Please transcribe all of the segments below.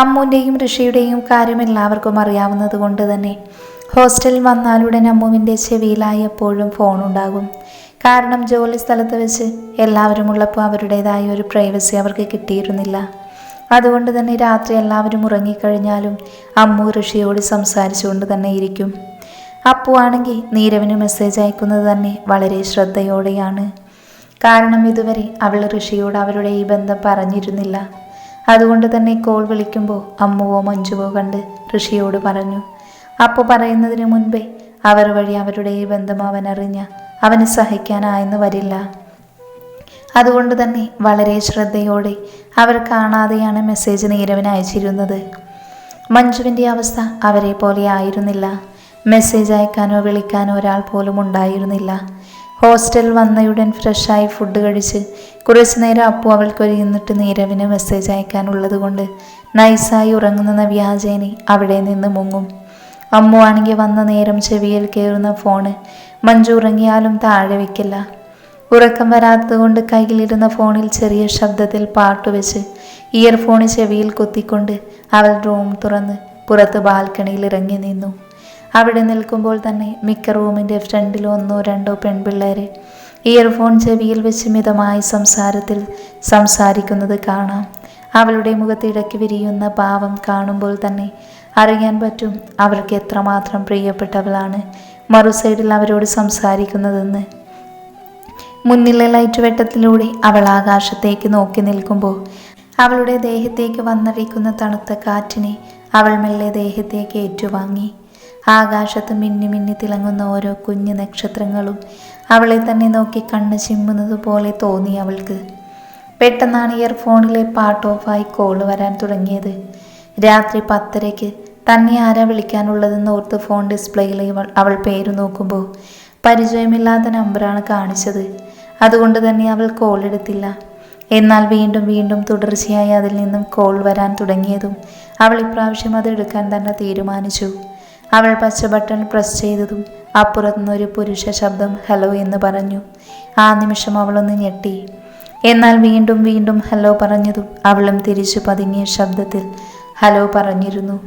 അമ്മുവിന്റെയും ഋഷിയുടെയും കാര്യം എല്ലാവർക്കും അറിയാവുന്നത് കൊണ്ട് തന്നെ. ഹോസ്റ്റലിൽ വന്നാലുടൻ അമ്മുവിന്റെ ചെവിയിലായി എപ്പോഴും ഫോണുണ്ടാകും കാരണം ജോലി സ്ഥലത്ത് വെച്ച് എല്ലാവരും ഉള്ളപ്പോൾ അവരുടേതായ ഒരു പ്രൈവസി അവർക്ക് കിട്ടിയിരുന്നില്ല. അതുകൊണ്ട് തന്നെ രാത്രി എല്ലാവരും ഉറങ്ങിക്കഴിഞ്ഞാലും അമ്മു ഋഷിയോട് സംസാരിച്ചുകൊണ്ട് തന്നെ ഇരിക്കും. അപ്പു ആണെങ്കിൽ നീരവിന് മെസ്സേജ് അയക്കുന്നത് തന്നെ വളരെ ശ്രദ്ധയോടെയാണ്. കാരണം ഇതുവരെ അവൾ ഋഷിയോട് അവരുടെ ഈ ബന്ധം പറഞ്ഞിരുന്നില്ല. അതുകൊണ്ട് തന്നെ കോൾ വിളിക്കുമ്പോൾ അമ്മുവോ മഞ്ജുവോ കണ്ട് ഋഷിയോട് പറഞ്ഞു അപ്പു പറയുന്നതിന് മുൻപേ അവർ വഴി അവരുടെ ഈ ബന്ധം അവൻ അറിഞ്ഞ അവന് സഹിക്കാനായെന്ന് വരില്ല. അതുകൊണ്ട് തന്നെ വളരെ ശ്രദ്ധയോടെ അവർ കാണാതെയാണ് മെസ്സേജ് നീരവിന് അയച്ചിരുന്നത്. മഞ്ജുവിന്റെ അവസ്ഥ അവരെ പോലെ ആയിരുന്നില്ല. മെസ്സേജ് അയക്കാനോ വിളിക്കാനോ ഒരാൾ പോലും ഉണ്ടായിരുന്നില്ല. ഹോസ്റ്റൽ വന്നയുടൻ ഫ്രഷായി ഫുഡ് കഴിച്ച് കുറച്ച് നേരം അപ്പു അവൾക്ക് ഒരുങ്ങിന്നിട്ട് നീരവിന് മെസ്സേജ് അയക്കാനുള്ളത് കൊണ്ട് നൈസായി ഉറങ്ങുന്ന വ്യാജേനെ അവിടെ നിന്ന് മുങ്ങും. അമ്മു ആണെങ്കിൽ വന്ന നേരം ചെവിയിൽ കയറുന്ന ഫോണ് മഞ്ജു ഉറങ്ങിയാലും താഴെ വെക്കില്ല. ഉറക്കം വരാത്തതുകൊണ്ട് കയ്യിലിരുന്ന ഫോണിൽ ചെറിയ ശബ്ദത്തിൽ പാട്ട് വെച്ച് ഇയർഫോൺ ചെവിയിൽ കുത്തിക്കൊണ്ട് അവൾ റൂം തുറന്ന് പുറത്ത് ബാൽക്കണിയിൽ ഇറങ്ങി നിന്നു. അവിടെ നിൽക്കുമ്പോൾ തന്നെ മിക്ക റൂമിന്റെ ഫ്രണ്ടിലോ ഒന്നോ രണ്ടോ പെൺപിള്ളേരെ ഇയർഫോൺ ചെവിയിൽ വെച്ച് മിതമായി സംസാരത്തിൽ സംസാരിക്കുന്നത് കാണാം. അവളുടെ മുഖത്ത് ഇടയ്ക്ക് വിരിയുന്ന ഭാവം കാണുമ്പോൾ തന്നെ അറിയാൻ പറ്റും അവർക്ക് എത്രമാത്രം പ്രിയപ്പെട്ടവളാണ്. മറു സൈഡിൽ അവരോട് സംസാരിക്കുന്നതെന്ന്. മുന്നിലെ ലൈറ്റ് വെട്ടത്തിലൂടെ അവൾ ആകാശത്തേക്ക് നോക്കി നിൽക്കുമ്പോൾ അവളുടെ ദേഹത്തേക്ക് വന്നടിക്കുന്ന തണുത്ത കാറ്റിനെ അവൾ മെല്ലെ ദേഹത്തേക്ക് ഏറ്റുവാങ്ങി. ആകാശത്ത് മിന്നി മിന്നി തിളങ്ങുന്ന ഓരോ കുഞ്ഞു നക്ഷത്രങ്ങളും അവളെ തന്നെ നോക്കി കണ്ണ് ചിമ്മുന്നത് പോലെ തോന്നി അവൾക്ക്. പെട്ടെന്നാണ് ഇയർഫോണിലെ പാട്ട് ഓഫായി കോൾ വരാൻ തുടങ്ങിയത്. രാത്രി പത്തരയ്ക്ക് തന്നെ ആരാ വിളിക്കാനുള്ളതെന്ന് ഓർത്ത് ഫോൺ ഡിസ്പ്ലേയിൽ അവൾ പേര് നോക്കുമ്പോൾ പരിചയമില്ലാത്ത നമ്പറാണ് കാണിച്ചത്. അതുകൊണ്ട് തന്നെ അവൾ കോൾ എടുത്തില്ല. എന്നാൽ വീണ്ടും വീണ്ടും തുടർച്ചയായി അതിൽ നിന്നും കോൾ വരാൻ തുടങ്ങിയതും അവൾ ഇപ്രാവശ്യം അത് എടുക്കാൻ തന്നെ തീരുമാനിച്ചു. അവൾ പച്ച ബട്ടൺ പ്രസ് ചെയ്തതും അപ്പുറത്തുനിന്നൊരു പുരുഷ ശബ്ദം ഹലോ എന്ന് പറഞ്ഞു. ആ നിമിഷം അവളൊന്ന് ഞെട്ടി. എന്നാൽ വീണ്ടും വീണ്ടും ഹലോ പറഞ്ഞതും അവളും തിരിച്ചു പതുങ്ങിയ ശബ്ദത്തിൽ ഹലോ പറഞ്ഞിരുന്നു.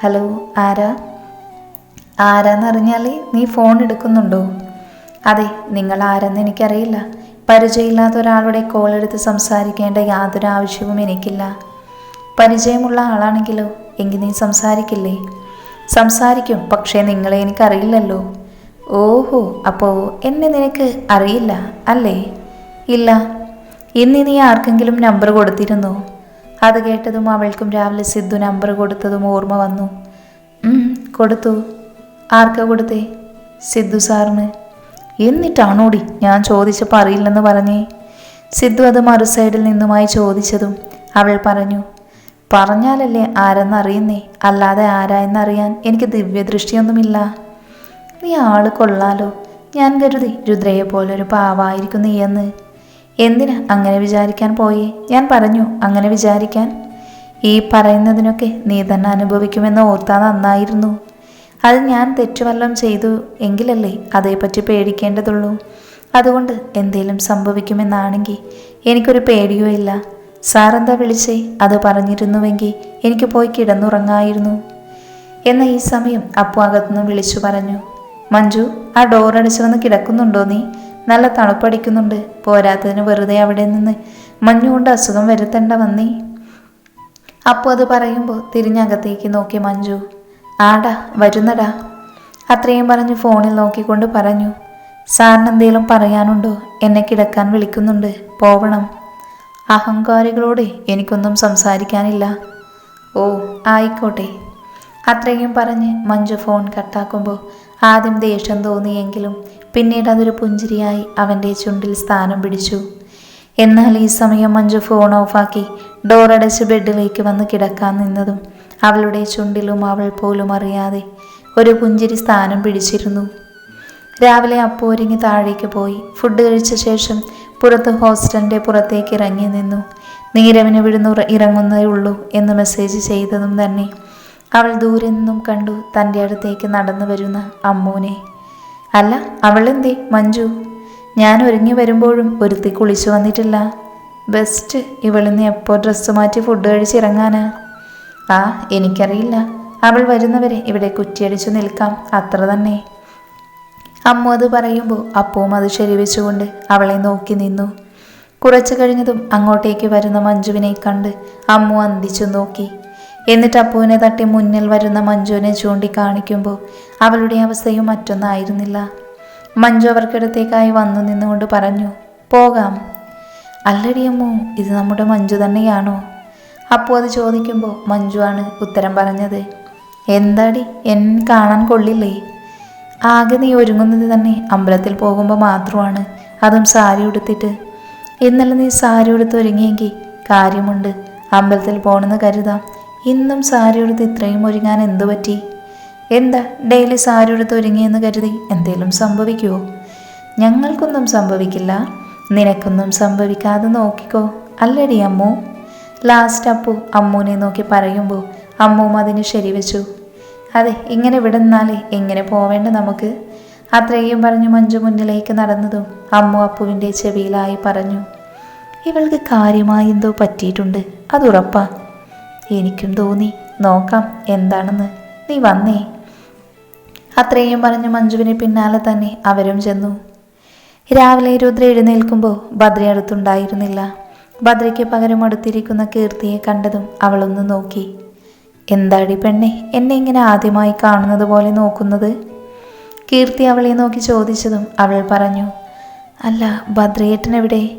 ഹലോ ആരാ? ആരാന്നറിഞ്ഞാൽ നീ ഫോൺ എടുക്കുന്നുണ്ടോ? അതെ നിങ്ങൾ ആരെന്ന് എനിക്കറിയില്ല. പരിചയമില്ലാത്ത ഒരാളുടെ കോൾ എടുത്ത് സംസാരിക്കേണ്ട യാതൊരു ആവശ്യവും എനിക്കില്ല. പരിചയമുള്ള ആളാണെങ്കിലോ? എങ്കിൽ നീ സംസാരിക്കില്ലേ? സംസാരിക്കും. പക്ഷേ നിങ്ങളെ എനിക്കറിയില്ലല്ലോ. ഓഹോ അപ്പോ എന്നെ നിനക്ക് അറിയില്ല അല്ലേ? ഇല്ല. ഇന്ന് നീ ആർക്കെങ്കിലും നമ്പർ കൊടുത്തിരുന്നോ? അത് കേട്ടതും അവൾക്കും രാവിലെ സിദ്ധു നമ്പർ കൊടുത്തതും ഓർമ്മ വന്നു. കൊടുത്തു. ആർക്കാ കൊടുത്തേ? സിദ്ധു സാറിന്. എന്നിട്ടാണോടി ഞാൻ ചോദിച്ചപ്പോൾ അറിയില്ലെന്ന് പറഞ്ഞേ? സിദ്ധു അത് മറു സൈഡിൽ നിന്നുമായി ചോദിച്ചതും അവൾ പറഞ്ഞു പറഞ്ഞാലല്ലേ ആരെന്നറിയുന്നേ? അല്ലാതെ ആരാ എന്നറിയാൻ എനിക്ക് ദിവ്യദൃഷ്ടിയൊന്നുമില്ല. നീ ആൾ കൊള്ളാലോ. ഞാൻ കരുതി രുദ്രയെ പോലൊരു പാവായിരിക്കും നീ എന്ന്. എന്തിനാ അങ്ങനെ വിചാരിക്കാൻ പോയേ? ഞാൻ പറഞ്ഞു അങ്ങനെ വിചാരിക്കാൻ. ഈ പറയുന്നതിനൊക്കെ നീ തന്നെ അനുഭവിക്കുമെന്ന് ഓർത്താ നന്നായിരുന്നു. അത് ഞാൻ തെറ്റുവല്ലം ചെയ്തു എങ്കിലല്ലേ അതേപ്പറ്റി പേടിക്കേണ്ടതുള്ളൂ. അതുകൊണ്ട് എന്തേലും സംഭവിക്കുമെന്നാണെങ്കിൽ എനിക്കൊരു പേടിയോ ഇല്ല സാറെന്താ വിളിച്ചേ? അത് പറഞ്ഞിരുന്നുവെങ്കിൽ എനിക്ക് പോയി കിടന്നുറങ്ങായിരുന്നു. എന്ന ഈ സമയം അപ്പു അകത്തുനിന്ന് വിളിച്ചു പറഞ്ഞു. മഞ്ജു ആ ഡോർ അടിച്ചു വന്ന് കിടക്കുന്നുണ്ടോ നീ? നല്ല തണുപ്പടിക്കുന്നുണ്ട് പോരാത്തതിന് വെറുതെ അവിടെ നിന്ന് മഞ്ഞുകൊണ്ട് അസുഖം വരുത്തേണ്ട വന്നേ. അപ്പു അത് പറയുമ്പോൾ തിരിഞ്ഞകത്തേക്ക് നോക്കി മഞ്ജു. ആടാ വരുന്നടാ. അത്രയും പറഞ്ഞ് ഫോണിൽ നോക്കിക്കൊണ്ട് പറഞ്ഞു. സാറിന് എന്തെങ്കിലും പറയാനുണ്ടോ? എന്നെ കിടക്കാൻ വിളിക്കുന്നുണ്ട്. പോവണം. അഹങ്കാരികളോട് എനിക്കൊന്നും സംസാരിക്കാനില്ല. ഓ ആയിക്കോട്ടെ. അത്രയും പറഞ്ഞ് മഞ്ജു ഫോൺ കട്ടാക്കുമ്പോൾ ആദ്യം ദേഷ്യം തോന്നിയെങ്കിലും പിന്നീട് അതൊരു പുഞ്ചിരിയായി അവന്റെ ചുണ്ടിൽ സ്ഥാനം പിടിച്ചു. എന്നാൽ ഈ സമയം മഞ്ജു ഫോൺ ഓഫാക്കി ഡോറടച്ച് ബെഡിലേക്ക് വന്ന് കിടക്കാൻ നിന്നതും അവളുടെ ചുണ്ടിലും അവൾ പോലും അറിയാതെ ഒരു പുഞ്ചിരി സ്ഥാനം പിടിച്ചിരുന്നു. രാവിലെ അപ്പോരിങ്ങി താഴേക്ക് പോയി ഫുഡ് കഴിച്ച ശേഷം പുറത്ത് ഹോസ്റ്റലിന്റെ പുറത്തേക്ക് ഇറങ്ങി നിന്നു. നീരവിന് വിടുന്നു ഇറങ്ങുന്നേ ഉള്ളൂ എന്ന് മെസ്സേജ് ചെയ്തതും തന്നെ. അവൾ ദൂരെ നിന്നും കണ്ടു തന്റെ അടുത്തേക്ക് നടന്നു വരുന്ന അമ്മൂനെ അല്ല അവളെന്തേ മഞ്ജു? ഞാൻ ഒരുങ്ങി വരുമ്പോഴും ഒരുത്തി കുളിച്ചു വന്നിട്ടില്ല. ബെസ്റ്റ് ഇവളിന്ന് എപ്പോൾ ഡ്രസ്സ് മാറ്റി ഫുഡ് കഴിച്ചിറങ്ങാനാ ആ എനിക്കറിയില്ല. അവൾ വരുന്നവരെ ഇവിടെ കുറ്റിയടിച്ചു നിൽക്കാം അത്ര തന്നെ. അമ്മു അത് പറയുമ്പോൾ അപ്പവും അത് ശരിവെച്ചുകൊണ്ട് അവളെ നോക്കി നിന്നു. കുറച്ചു കഴിഞ്ഞതും അങ്ങോട്ടേക്ക് വരുന്ന മഞ്ജുവിനെ കണ്ട് അമ്മു അന്തിച്ചു നോക്കി. എന്നിട്ട് അപ്പുവിനെ തട്ടി മുന്നിൽ വരുന്ന മഞ്ജുവിനെ ചൂണ്ടിക്കാണിക്കുമ്പോൾ അവളുടെ അവസ്ഥയും മറ്റൊന്നായിരുന്നില്ല. മഞ്ജു അവർക്കിടത്തേക്കായി വന്നു നിന്നുകൊണ്ട് പറഞ്ഞു പോകാം. അല്ലടി അമ്മു ഇത് നമ്മുടെ മഞ്ജു തന്നെയാണോ? അപ്പു അത് ചോദിക്കുമ്പോൾ മഞ്ജു ആണ് ഉത്തരം പറഞ്ഞത്. എന്താടി? എൻ കാണാൻ കൊള്ളില്ലേ? ആകെ നീ ഒരുങ്ങുന്നത് തന്നെ അമ്പലത്തിൽ പോകുമ്പോൾ മാത്രമാണ്. അതും സാരി ഉടുത്തിട്ട്. ഇന്നലെ നീ സാരി ഉടുത്ത് ഒരുങ്ങിയെങ്കിൽ കാര്യമുണ്ട്. അമ്പലത്തിൽ പോകണമെന്ന് കരുതാം. ഇന്നും സാരി ഉടുത്ത് ഇത്രയും ഒരുങ്ങാൻ എന്തു പറ്റി? എന്താ ഡെയിലി സാരി ഉടുത്ത് ഒരുങ്ങിയെന്ന് കരുതി എന്തേലും സംഭവിക്കുമോ ഞങ്ങൾക്കൊന്നും സംഭവിക്കില്ല. നിനക്കൊന്നും സംഭവിക്കാതെ നോക്കിക്കോ. അല്ലടി അമ്മു. ലാസ്റ്റ് അപ്പു അമ്മൂനെ നോക്കി പറയുമ്പോൾ അമ്മൂമ്മ അതിന് ശരിവെച്ചു അതെ ഇങ്ങനെ വിടുന്നാലേ എങ്ങനെ പോവേണ്ട നമുക്ക്? അത്രയും പറഞ്ഞു മഞ്ജു മുന്നിലേക്ക് നടന്നതും അമ്മു അപ്പുവിന്റെ ചെവിയിലായി പറഞ്ഞു ഇവൾക്ക് കാര്യമായി എന്തോ പറ്റിയിട്ടുണ്ട് അതുറപ്പാ എനിക്കും തോന്നി നോക്കാം എന്താണെന്ന്. നീ വന്നേ. അത്രയും പറഞ്ഞു മഞ്ജുവിന് പിന്നാലെ തന്നെ അവരും ചെന്നു. രാവിലെ രുദ്ര എഴുന്നേൽക്കുമ്പോൾ ഭദ്ര അടുത്തുണ്ടായിരുന്നില്ല. ഭദ്രയ്ക്ക് പകരം അടുത്തിരിക്കുന്ന കീർത്തിയെ കണ്ടതും അവളൊന്ന് നോക്കി. എന്താടി പെണ്ണെ എന്നെ ഇങ്ങനെ ആദ്യമായി കാണുന്നത് പോലെ നോക്കുന്നത്? കീർത്തി അവളെ നോക്കി ചോദിച്ചതും അവൾ പറഞ്ഞു അല്ല ഭദ്രയേട്ടൻ എവിടെ?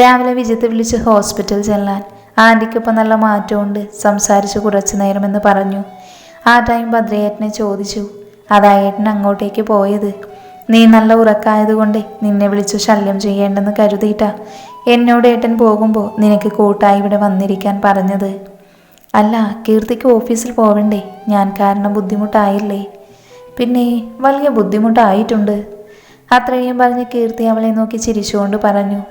രാവിലെ വിജിത്ത് വിളിച്ച് ഹോസ്പിറ്റൽ ചെല്ലാൻ. ആന്റിക്കൊപ്പം നല്ല മാറ്റമുണ്ട് സംസാരിച്ച് കുറച്ചു നേരമെന്ന് പറഞ്ഞു. ആ ടൈം ഭദ്രയേട്ടനെ ചോദിച്ചു അതാ ഏട്ടൻ അങ്ങോട്ടേക്ക് പോയത്? നീ നല്ല ഉറക്കായതുകൊണ്ട് നിന്നെ വിളിച്ചു ശല്യം ചെയ്യേണ്ടെന്ന് കരുതിയിട്ടാ. എന്നോട് ഏട്ടൻ പോകുമ്പോൾ നിനക്ക് കൂട്ടായി ഇവിടെ വന്നിരിക്കാൻ പറഞ്ഞത്. അല്ല കീർത്തിക്ക് ഓഫീസിൽ പോവണ്ടേ? ഞാൻ കാരണം ബുദ്ധിമുട്ടായില്ലേ? പിന്നെ വലിയ ബുദ്ധിമുട്ടായിട്ടുണ്ട്. അത്രയും പറഞ്ഞ് കീർത്തി അവളെ നോക്കി ചിരിച്ചുകൊണ്ട് പറഞ്ഞു.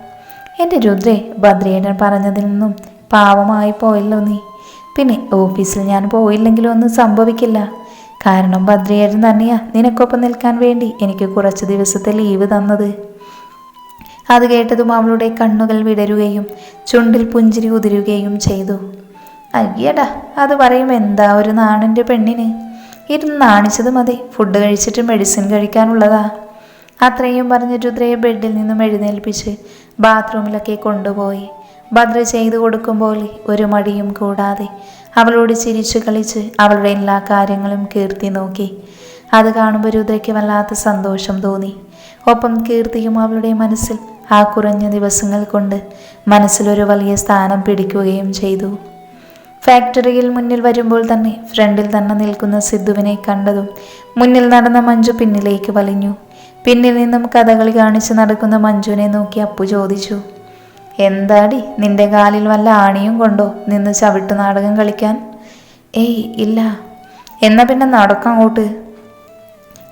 എന്റെ രുദ്രേ ഭദ്രേടൻ പറഞ്ഞതിൽ നിന്നും പാവമായി പോയല്ലോ നീ. പിന്നെ ഓഫീസിൽ ഞാൻ പോയില്ലെങ്കിലും ഒന്നും സംഭവിക്കില്ല. കാരണം ഭദ്രേടൻ തന്നെയാ നിനക്കൊപ്പം നിൽക്കാൻ വേണ്ടി എനിക്ക് കുറച്ച് ദിവസത്തെ ലീവ് തന്നത്. അത് കേട്ടതും അവളുടെ കണ്ണുകൾ വിടരുകയും ചുണ്ടിൽ പുഞ്ചിരി ഉതിരുകയും ചെയ്തു. അയ്യടാ അത് പറയും എന്താ ഒരു നാണിന്റെ പെണ്ണിന്? ഇരുന്ന് നാണിച്ചത് മതി ഫുഡ് കഴിച്ചിട്ട് മെഡിസിൻ കഴിക്കാനുള്ളതാ. അത്രയും പറഞ്ഞ് രുദ്രയെ ബെഡിൽ നിന്നും എഴുന്നേൽപ്പിച്ച് ബാത്റൂമിലൊക്കെ കൊണ്ടുപോയി. ഭദ്ര ചെയ്തു കൊടുക്കുമ്പോൾ ഒരു മടിയും കൂടാതെ അവളോട് ചിരിച്ചു കളിച്ച് അവളുടെ എല്ലാ കാര്യങ്ങളും കീർത്തി നോക്കി. അത് കാണുമ്പോൾ രുദ്രയ്ക്ക് വല്ലാത്ത സന്തോഷം തോന്നി. ഒപ്പം കീർത്തിയും അവളുടെ മനസ്സിൽ ആ കുറഞ്ഞ ദിവസങ്ങൾ കൊണ്ട് മനസ്സിലൊരു വലിയ സ്ഥാനം പിടിക്കുകയും ചെയ്തു. ഫാക്ടറിയിൽ മുന്നിൽ വരുമ്പോൾ തന്നെ ഫ്രണ്ടിൽ തന്നെ നിൽക്കുന്ന സിദ്ധുവിനെ കണ്ടതും മുന്നിൽ നടന്ന മഞ്ജു പിന്നിലേക്ക് വലിഞ്ഞു. പിന്നിൽ നിന്നും കഥകളി കാണിച്ച് നടക്കുന്ന മഞ്ജുവിനെ നോക്കി അപ്പു ചോദിച്ചു എന്താടി നിന്റെ കാലിൽ വല്ല ആണിയും കൊണ്ടോ നിന്ന് ചവിട്ട് നാടകം കളിക്കാൻ? ഏയ് ഇല്ല. എന്നാ പിന്നെ നടക്കങ്ങോട്ട്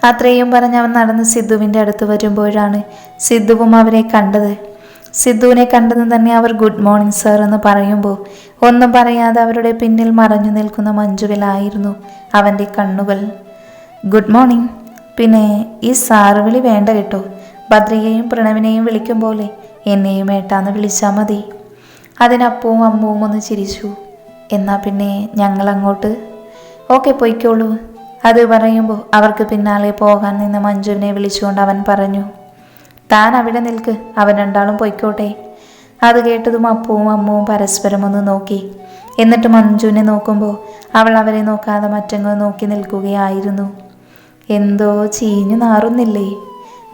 അത്രയും പറഞ്ഞ് അവൻ നടന്ന് സിദ്ധുവിന്റെ അടുത്ത് വരുമ്പോഴാണ് സിദ്ധുവും അവരെ കണ്ടത്. സിദ്ധുവിനെ കണ്ടെന്ന് തന്നെ അവർ ഗുഡ് മോർണിംഗ് സർ എന്ന് പറയുമ്പോൾ ഒന്നും പറയാതെ അവരുടെ പിന്നിൽ മറഞ്ഞു നിൽക്കുന്ന മഞ്ജുവിലായിരുന്നു അവന്റെ കണ്ണുകൾ. Good morning. പിന്നെ ഈ സാറ് വിളി വേണ്ട കേട്ടോ. ഭദ്രയെയും പ്രണവിനെയും വിളിക്കും പോലെ എന്നെയും ഏട്ടാന്ന് വിളിച്ചാൽ മതി. അതിനപ്പവും അമ്മവും ഒന്ന് ചിരിച്ചു. എന്നാൽ പിന്നെ ഞങ്ങൾ അങ്ങോട്ട് ഓക്കെ പൊയ്ക്കോളൂ. അത് പറയുമ്പോൾ അവർക്ക് പിന്നാലെ പോകാൻ നിന്ന് മഞ്ജുവിനെ വിളിച്ചുകൊണ്ട് അവൻ പറഞ്ഞു. താൻ അവിടെ നിൽക്ക്. അവൻ രണ്ടാളും പൊയ്ക്കോട്ടെ. അത് കേട്ടതും അപ്പവും അമ്മവും പരസ്പരം ഒന്ന് നോക്കി. എന്നിട്ട് മഞ്ജുവിനെ നോക്കുമ്പോൾ അവൾ അവരെ നോക്കാതെ മറ്റെങ്ങോ നോക്കി നിൽക്കുകയായിരുന്നു. എന്തോ ചീഞ്ഞു നാറുന്നില്ലേ?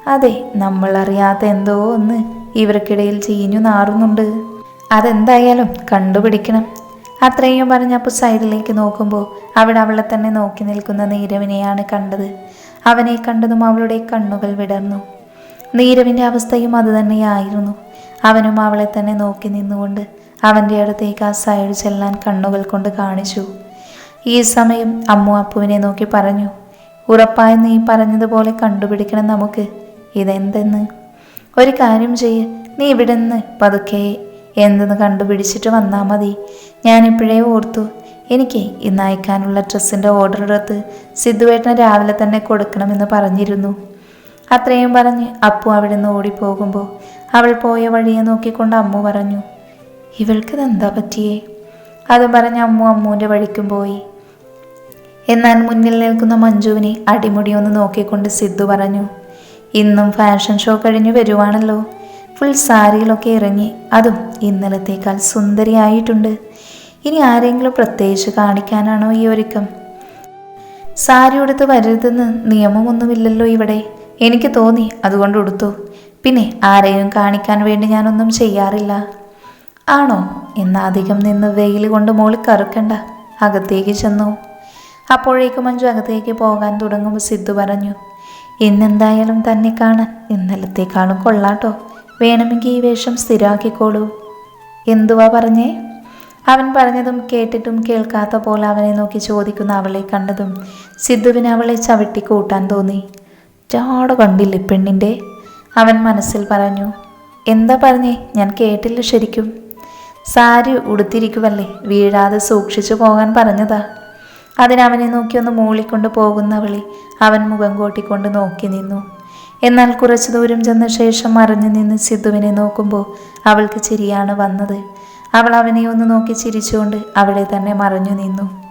അതെ നമ്മൾ അറിയാത്ത എന്തോ ഒന്ന് ഇവർക്കിടയിൽ ചീഞ്ഞു നാറുന്നുണ്ട്. അതെന്തായാലും കണ്ടുപിടിക്കണം. അത്രയും പറഞ്ഞപ്പോൾ സൈഡിലേക്ക് നോക്കുമ്പോൾ അവിടെ അവളെ തന്നെ നോക്കി നിൽക്കുന്ന നീരവിനെയാണ് കണ്ടത്. അവനെ കണ്ടതും അവളുടെ കണ്ണുകൾ വിടർന്നു. നീരവിന്റെ അവസ്ഥയും അതുതന്നെയായിരുന്നു അവനും അവളെ തന്നെ നോക്കി നിന്നുകൊണ്ട് അവന്റെ അടുത്തേക്ക് ആ സൈഡ് ചെല്ലാൻ കണ്ണുകൾ കൊണ്ട് കാണിച്ചു. ഈ സമയം അമ്മു അപ്പുവിനെ നോക്കി പറഞ്ഞു ഉറപ്പായി നീ പറഞ്ഞതുപോലെ കണ്ടുപിടിക്കണം നമുക്ക്. ഇതെന്തെന്ന്? ഒരു കാര്യം ചെയ്യ്. നീ ഇവിടെ നിന്ന് പതുക്കെ എന്തെന്ന് കണ്ടുപിടിച്ചിട്ട് വന്നാൽ മതി. ഞാനിപ്പോഴേ ഓർത്തു എനിക്ക് ഇന്ന് അയക്കാനുള്ള ഡ്രസ്സിന്റെ ഓർഡർ എടുത്ത് സിദ്ധുവേട്ടന് രാവിലെ തന്നെ കൊടുക്കണമെന്ന് പറഞ്ഞിരുന്നു. അത്രയും പറഞ്ഞ് അപ്പു അവിടെ നിന്ന് ഓടിപ്പോകുമ്പോൾ അവൾ പോയ വഴിയെ നോക്കിക്കൊണ്ട് അമ്മു പറഞ്ഞു ഇവൾക്ക് എന്താ പറ്റിയേ? അത് പറഞ്ഞ അമ്മു അമ്മുവിന്റെ വഴിക്കും പോയി. എന്നാൽ മുന്നിൽ നിൽക്കുന്ന മഞ്ജുവിനെ അടിമുടി ഒന്ന് നോക്കിക്കൊണ്ട് സിദ്ധു പറഞ്ഞു ഇന്നും ഫാഷൻ ഷോ കഴിഞ്ഞു വരുവാണല്ലോ. ഫുൾ സാരിയിലൊക്കെ ഇറങ്ങി അതും ഇന്നലത്തേക്കാൾ സുന്ദരിയായിട്ടുണ്ട്. ഇനി ആരെങ്കിലും പ്രത്യേകിച്ച് കാണിക്കാനാണോ ഈ ഒരുക്കം? സാരി ഉടുത്ത് വരരുതെന്ന് നിയമമൊന്നുമില്ലല്ലോ ഇവിടെ. എനിക്ക് തോന്നി അതുകൊണ്ട് ഉടുത്തു. പിന്നെ ആരെയും കാണിക്കാൻ വേണ്ടി ഞാനൊന്നും ചെയ്യാറില്ല. ആണോ? എന്നാ അധികം നിന്ന് വെയിൽ കൊണ്ട് മോളി കറുക്കണ്ട. അകത്തേക്ക് ചെന്നു. അപ്പോഴേക്ക് മഞ്ജു അകത്തേക്ക് പോകാൻ തുടങ്ങുമ്പോൾ സിദ്ധു പറഞ്ഞു ഇന്നെന്തായാലും തന്നെ കാണാൻ. ഇന്നലത്തേക്കാളും കൊള്ളാട്ടോ. വേണമെങ്കിൽ ഈ വേഷം സ്ഥിരമാക്കിക്കോളൂ എന്തുവാ പറഞ്ഞേ? അവൻ പറഞ്ഞതും കേട്ടിട്ടും കേൾക്കാത്ത പോലെ അവനെ നോക്കി ചോദിക്കുന്ന അവളെ കണ്ടതും സിദ്ധുവിന് അവളെ ചവിട്ടി കൂട്ടാൻ തോന്നി. ചാട കണ്ടില്ലേ പെണ്ണിന്റെ? അവൻ മനസ്സിൽ പറഞ്ഞു എന്താ പറഞ്ഞേ? ഞാൻ കേട്ടില്ല ശരിക്കും. സാരി ഉടുത്തിരിക്കുവല്ലേ? വീഴാതെ സൂക്ഷിച്ചു പോകാൻ പറഞ്ഞതാ. അതിനവനെ നോക്കി ഒന്ന് മൂളിക്കൊണ്ട് പോകുന്നവളെ അവൻ മുഖം കോട്ടിക്കൊണ്ട് നോക്കി നിന്നു. എന്നാൽ കുറച്ചു ദൂരം ചെന്ന ശേഷം മറിഞ്ഞു നിന്ന് സിദ്ധുവിനെ നോക്കുമ്പോൾ അവൾക്ക് ചിരിയാണ് വന്നത്. അവൾ അവനെ ഒന്ന് നോക്കി ചിരിച്ചുകൊണ്ട് അവിടെ തന്നെ മറഞ്ഞു നിന്നു.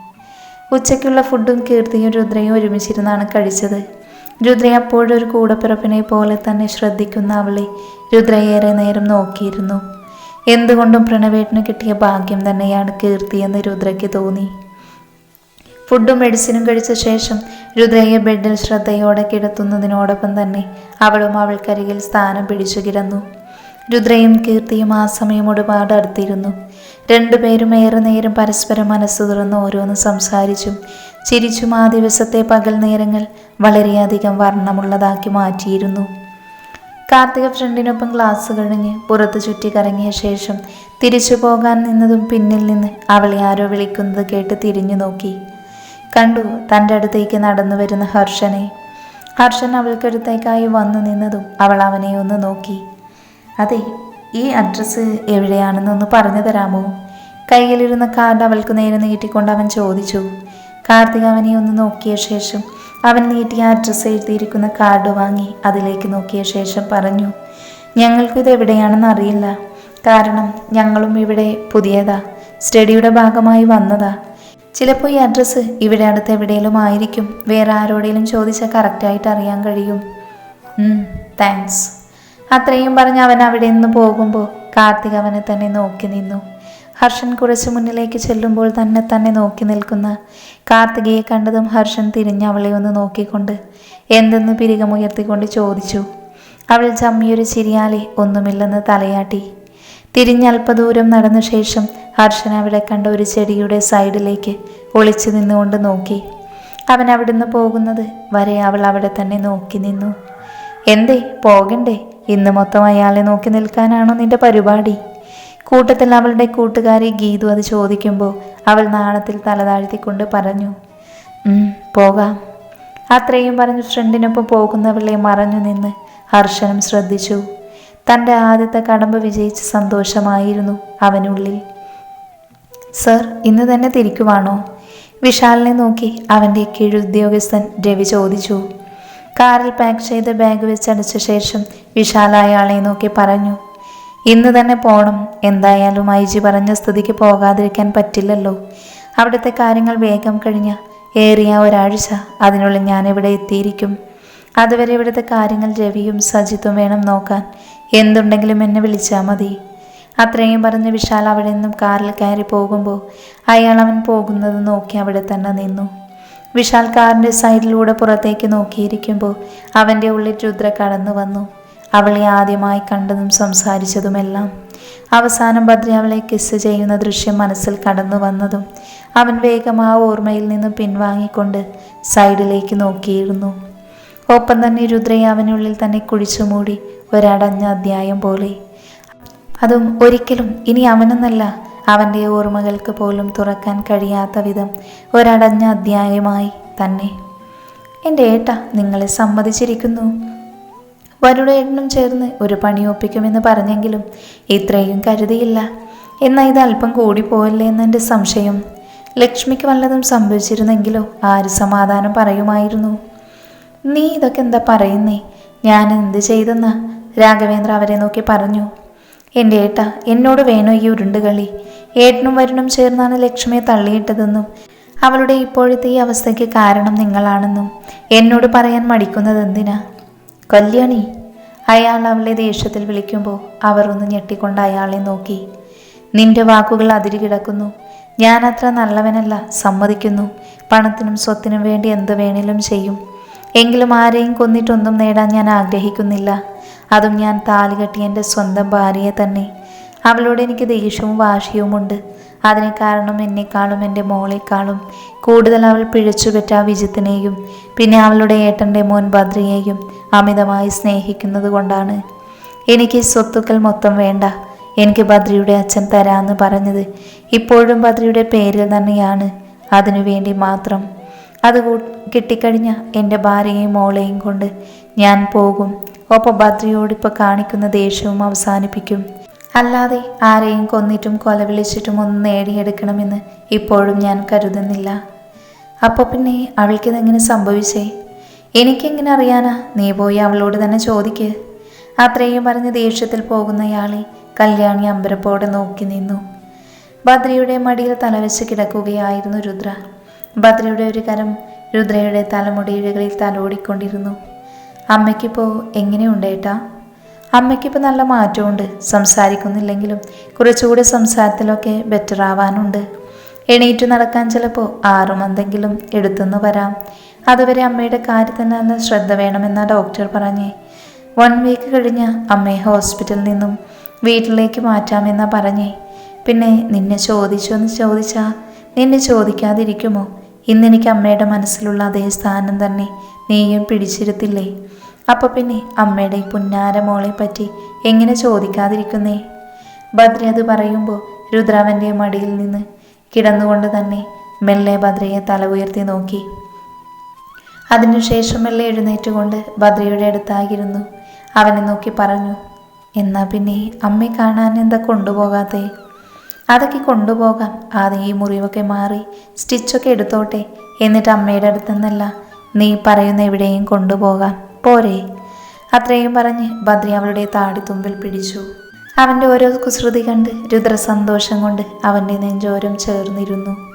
ഉച്ചയ്ക്കുള്ള ഫുഡും കീർത്തിയും രുദ്രയും ഒരുമിച്ചിരുന്നാണ് കഴിച്ചത്. രുദ്ര അപ്പോഴൊരു കൂടപ്പിറപ്പിനെ പോലെ തന്നെ ശ്രദ്ധിക്കുന്ന അവളെ രുദ്ര ഏറെ നേരം നോക്കിയിരുന്നു. എന്തുകൊണ്ടും പ്രണവേട്ടിന് കിട്ടിയ ഭാഗ്യം തന്നെയാണ് കീർത്തിയെന്ന് രുദ്രയ്ക്ക് തോന്നി. ഫുഡും മെഡിസിനും കഴിച്ച ശേഷം രുദ്രയെ ബെഡിൽ ശ്രദ്ധയോടെ കിടത്തുന്നതിനോടൊപ്പം തന്നെ അവളും അവൾക്കരികിൽ സ്ഥാനം പിടിച്ചു കിടന്നു. രുദ്രയും കീർത്തിയും ആ സമയം ഒരുപാട് അടുത്തിരുന്നു. രണ്ടുപേരും ഏറെ നേരം പരസ്പരം മനസ്സു തുറന്ന് ഓരോന്ന് സംസാരിച്ചും ചിരിച്ചും ആ ദിവസത്തെ പകൽ നേരങ്ങൾ വളരെയധികം വർണമുള്ളതാക്കി മാറ്റിയിരുന്നു. കാർത്തിക ഫ്രണ്ടിനൊപ്പം ക്ലാസ് കഴിഞ്ഞ് പുറത്ത് ചുറ്റി കറങ്ങിയ ശേഷം തിരിച്ചു പോകാൻ നിന്നതും പിന്നിൽ നിന്ന് അവളെ ആരോ വിളിക്കുന്നത് കേട്ട് തിരിഞ്ഞു നോക്കി. കണ്ടു തന്റെ അടുത്തേക്ക് നടന്നു വരുന്ന ഹർഷനെ. ഹർഷൻ അവൾക്കടുത്തേക്കായി വന്നു നിന്നതും അവൾ അവനെ ഒന്ന് നോക്കി. അതെ ഈ അഡ്രസ്സ് എവിടെയാണെന്നൊന്ന് പറഞ്ഞു തരാമോ? കയ്യിലിരുന്ന കാർഡ് അവൾക്ക് നേരെ നീട്ടിക്കൊണ്ട് അവൻ ചോദിച്ചു. കാർത്തിക അവനെ ഒന്ന് നോക്കിയ ശേഷം അവൻ നീട്ടിയ അഡ്രസ്സ് എഴുതിയിരിക്കുന്ന കാർഡ് വാങ്ങി അതിലേക്ക് നോക്കിയ ശേഷം പറഞ്ഞു ഞങ്ങൾക്കിത് എവിടെയാണെന്ന് അറിയില്ല. കാരണം ഞങ്ങളും ഇവിടെ പുതിയതാ. സ്റ്റഡിയുടെ ഭാഗമായി വന്നതാ. ചിലപ്പോൾ ഈ അഡ്രസ്സ് ഇവിടെ അടുത്ത് എവിടെയെങ്കിലും ആയിരിക്കും. വേറെ ആരോടെങ്കിലും ചോദിച്ചാൽ കറക്റ്റായിട്ട് അറിയാൻ കഴിയും. താങ്ക്സ് അത്രയും പറഞ്ഞ് അവൻ അവിടെ നിന്ന് പോകുമ്പോൾ കാർത്തിക് അവനെ തന്നെ നോക്കി നിന്നു. ഹർഷൻ കുറച്ച് മുന്നിലേക്ക് ചെല്ലുമ്പോൾ തന്നെ തന്നെ നോക്കി നിൽക്കുന്ന കാർത്തികയെ കണ്ടതും ഹർഷൻ തിരിഞ്ഞ് അവളെ ഒന്ന് നോക്കിക്കൊണ്ട് എന്തെന്ന് പിരികമുയർത്തിക്കൊണ്ട് ചോദിച്ചു. അവൾ ചമ്മിയൊരു ചിരിയാലെ ഒന്നുമില്ലെന്ന് തലയാട്ടി. തിരിഞ്ഞൽപ്പദൂരം നടന്ന ശേഷം ഹർഷൻ അവിടെ കണ്ട ഒരു ചെടിയുടെ സൈഡിലേക്ക് ഒളിച്ചു നിന്നുകൊണ്ട് നോക്കി. അവൻ അവിടുന്ന് പോകുന്നത് വരെ അവൾ അവിടെ തന്നെ നോക്കി നിന്നു. എന്തേ പോകണ്ടേ? ഇന്ന് മൊത്തം അയാളെ നോക്കി നിൽക്കാനാണോ നിന്റെ പരിപാടി? കൂട്ടത്തിൽ അവളുടെ കൂട്ടുകാരി ഗീതു അത് ചോദിക്കുമ്പോൾ അവൾ നാണത്തിൽ തലതാഴ്ത്തിക്കൊണ്ട് പറഞ്ഞു "ഉം, പോകാം. അത്രയും പറഞ്ഞ് ഫ്രണ്ടിനൊപ്പം പോകുന്നവളെ മറഞ്ഞു നിന്ന് ഹർഷനും ശ്രദ്ധിച്ചു. തന്റെ ആദ്യത്തെ കടമ്പ വിജയിച്ച സന്തോഷമായിരുന്നു അവനുള്ളിൽ. സർ ഇന്ന് തന്നെ തിരിക്കുവാണോ? വിശാലിനെ നോക്കി അവന്റെ കീഴുദ്യോഗസ്ഥൻ രവി ചോദിച്ചു. കാറിൽ പാക്ക് ചെയ്ത ബാഗ് വെച്ചടച്ച ശേഷം വിശാൽ അയാളെ നോക്കി പറഞ്ഞു ഇന്ന് തന്നെ പോണം. എന്തായാലും ഐജി പറഞ്ഞ സ്ഥിതിക്ക് പോകാതിരിക്കാൻ പറ്റില്ലല്ലോ. അവിടുത്തെ കാര്യങ്ങൾ വേഗം കഴിഞ്ഞ. ഏറിയ ഒരാഴ്ച അതിനുള്ളിൽ ഞാൻ ഇവിടെ എത്തിയിരിക്കും. അതുവരെ ഇവിടുത്തെ കാര്യങ്ങൾ രവിയും സജിത്തും വേണം നോക്കാൻ. എന്തുണ്ടെങ്കിലും എന്നെ വിളിച്ചാൽ മതി. അത്രയും പറഞ്ഞ് വിശാൽ അവിടെ നിന്നും കാറിൽ കയറി പോകുമ്പോൾ അയാൾ അവൻ പോകുന്നത് നോക്കി അവിടെ തന്നെ നിന്നു. വിശാൽ കാറിന്റെ സൈഡിലൂടെ പുറത്തേക്ക് നോക്കിയിരിക്കുമ്പോൾ അവന്റെ ഉള്ളിൽ രുദ്ര കടന്നു വന്നു. അവളെ ആദ്യമായി കണ്ടതും സംസാരിച്ചതുമെല്ലാം. അവസാനം ഭദ്ര അവളെ കിസ് ചെയ്യുന്ന ദൃശ്യം മനസ്സിൽ കടന്നു വന്നതും അവൻ വേഗം ആ ഓർമ്മയിൽ നിന്ന് പിൻവാങ്ങിക്കൊണ്ട് സൈഡിലേക്ക് നോക്കിയിരുന്നു. ഒപ്പം തന്നെ രുദ്രയെ അവനുള്ളിൽ തന്നെ കുഴിച്ചു മൂടി ഒരടഞ്ഞ അധ്യായം പോലെ. അതും ഒരിക്കലും ഇനി അവനെന്നല്ല അവന്റെ ഓർമ്മകൾക്ക് പോലും തുറക്കാൻ കഴിയാത്ത വിധം ഒരടഞ്ഞ അധ്യായമായി തന്നെ. എന്റെ ഏട്ട നിങ്ങളെ സമ്മതിച്ചിരിക്കുന്നു. വരുടേട്ടനും ചേർന്ന് ഒരു പണി ഒപ്പിക്കുമെന്ന് പറഞ്ഞെങ്കിലും ഇത്രയും കരുതിയില്ല. എന്നാൽ ഇത് അല്പം കൂടിപ്പോയല്ലേ എന്നെന്റെ സംശയം. ലക്ഷ്മിക്ക് വല്ലതും സംഭവിച്ചിരുന്നെങ്കിലോ ആര് സമാധാനം പറയുമായിരുന്നു. നീ ഇതൊക്കെ എന്താ പറയുന്നേ? ഞാൻ എന്ത് ചെയ്തെന്നാ? രാഘവേന്ദ്ര അവരെ നോക്കി പറഞ്ഞു. എന്റെ ഏട്ട എന്നോട് വേണോ ഈ ഉരുണ്ടുകളി ഏട്ടനും വരുണും ചേർന്നാണ് ലക്ഷ്മിയെ തള്ളിയിട്ടതെന്നും അവളുടെ ഇപ്പോഴത്തെ ഈ അവസ്ഥയ്ക്ക് കാരണം നിങ്ങളാണെന്നും എന്നോട് പറയാൻ മടിക്കുന്നത് എന്തിനാ കല്യാണി അയാൾ അവളെ ദേഷ്യത്തിൽ വിളിക്കുമ്പോൾ അവർ ഒന്ന് ഞെട്ടിക്കൊണ്ട് അയാളെ നോക്കി. നിന്റെ വാക്കുകൾ അതിരി കിടക്കുന്നു. ഞാൻ അത്ര നല്ലവനല്ല സമ്മതിക്കുന്നു. പണത്തിനും സ്വത്തിനും വേണ്ടി എന്ത് വേണേലും ചെയ്യും. എങ്കിലും ആരെയും കൊന്നിട്ടൊന്നും നേടാൻ ഞാൻ ആഗ്രഹിക്കുന്നില്ല. അതും ഞാൻ താലി കെട്ടിയ എന്റെ സ്വന്തം ഭാര്യയെ തന്നെ. അവളോട് എനിക്ക് ദേഷ്യവും വാശിയുമുണ്ട് അതിന് കാരണം എന്നെക്കാളും എന്റെ മോളെക്കാളും കൂടുതൽ അവൾ പിഴച്ചുപെറ്റ വിജിത്തിനെയും പിന്നെ അവളുടെ ഏട്ടന്റെ മോൻ ബദ്രിയെയും അമിതമായി സ്നേഹിക്കുന്നത് കൊണ്ടാണ്. എനിക്ക് സ്വത്തുക്കൾ മൊത്തം വേണ്ട. എനിക്ക് ബദ്രിയുടെ അച്ഛൻ തരാമെന്ന് പറഞ്ഞത് ഇപ്പോഴും ബദ്രിയുടെ പേരിൽ തന്നെയാണ്. അതിനുവേണ്ടി മാത്രം. അത് കിട്ടിക്കഴിഞ്ഞ എന്റെ ഭാര്യയും മോളെയും കൊണ്ട് ഞാൻ പോകും. ഒപ്പം ബദ്രിയോട് ഇപ്പോൾ കാണിക്കുന്ന ദേഷ്യവും അവസാനിപ്പിക്കും. അല്ലാതെ ആരെയും കൊന്നിട്ടും കൊലവിളിച്ചിട്ടും ഒന്നും നേടിയെടുക്കണമെന്ന് ഇപ്പോഴും ഞാൻ കരുതുന്നില്ല. അപ്പോൾ പിന്നെ അവൾക്കിതെങ്ങനെ സംഭവിച്ചേ? എനിക്കെങ്ങനെ അറിയാനാ? നീ പോയി അവളോട് തന്നെ ചോദിക്ക്. അത്രയും പറഞ്ഞ് ദേഷ്യത്തിൽ പോകുന്നയാളെ കല്യാണി അമ്പരപ്പോടെ നോക്കി നിന്നു. ഭദ്രയുടെ മടിയിൽ തലവെച്ച് കിടക്കുകയായിരുന്നു രുദ്ര. ഭദ്രയുടെ ഒരു കരം രുദ്രയുടെ തലമുടിയിഴകളിൽ തലോടിക്കൊണ്ടിരുന്നു. അമ്മയ്ക്കിപ്പോൾ എങ്ങനെയുണ്ടേട്ടാ അമ്മയ്ക്കിപ്പോൾ നല്ല മാറ്റമുണ്ട്. സംസാരിക്കുന്നില്ലെങ്കിലും കുറച്ചുകൂടി സംസാരത്തിലൊക്കെ ബെറ്റർ ആവാനുണ്ട്. എണീറ്റ് നടക്കാൻ ചിലപ്പോൾ ആറും എന്തെങ്കിലും എടുത്തുനിന്ന് വരാം. അതുവരെ അമ്മയുടെ കാര്യത്തിൽ നിന്ന് ശ്രദ്ധ വേണമെന്ന ഡോക്ടർ പറഞ്ഞേ. വൺ വീക്ക് കഴിഞ്ഞ് അമ്മയെ ഹോസ്പിറ്റലിൽ നിന്നും വീട്ടിലേക്ക് മാറ്റാമെന്നാ പറഞ്ഞേ. പിന്നെ നിന്നെ ചോദിച്ചു എന്ന് ചോദിച്ചാൽ നിന്നെ ചോദിക്കാതിരിക്കുമോ? ഇന്നെനിക്ക് അമ്മയുടെ മനസ്സിലുള്ള അതേ സ്ഥാനം തന്നെ നീയും പിടിച്ചിരുത്തില്ലേ? അപ്പൊ പിന്നെ അമ്മയുടെ ഈ പുന്നാര മോളെ പറ്റി എങ്ങനെ ചോദിക്കാതിരിക്കുന്നേ? ബദ്രി അത് പറയുമ്പോൾ രുദ്രാവന്റെ മടിയിൽ നിന്ന് കിടന്നുകൊണ്ട് തന്നെ മെല്ലെ ബദ്രയെ തല ഉയർത്തി നോക്കി. അതിനുശേഷം മെല്ലെ എഴുന്നേറ്റുകൊണ്ട് ഭദ്രയുടെ അടുത്തായിരുന്നു. അവനെ നോക്കി പറഞ്ഞു എന്നാ പിന്നെ അമ്മയെ കാണാൻ എന്താ കൊണ്ടുപോകാത്തേ? അതൊക്കെ കൊണ്ടുപോകാം. ആദ്യം ഈ മുറിവൊക്കെ മാറി സ്റ്റിച്ചൊക്കെ എടുത്തോട്ടെ. എന്നിട്ട് അമ്മയുടെ അടുത്തുനിന്നല്ല നീ പറയുന്ന എവിടെയും കൊണ്ടുപോകാം. പോരെ. അത്രയും പറഞ്ഞ് ബദ്രി അവളുടെ താടിത്തുമ്പിൽ പിടിച്ചു. അവന്റെ ഓരോ കുസൃതി കണ്ട് രുദ്രസന്തോഷം കൊണ്ട് അവന്റെ നെഞ്ചോരം ചേർന്നിരുന്നു.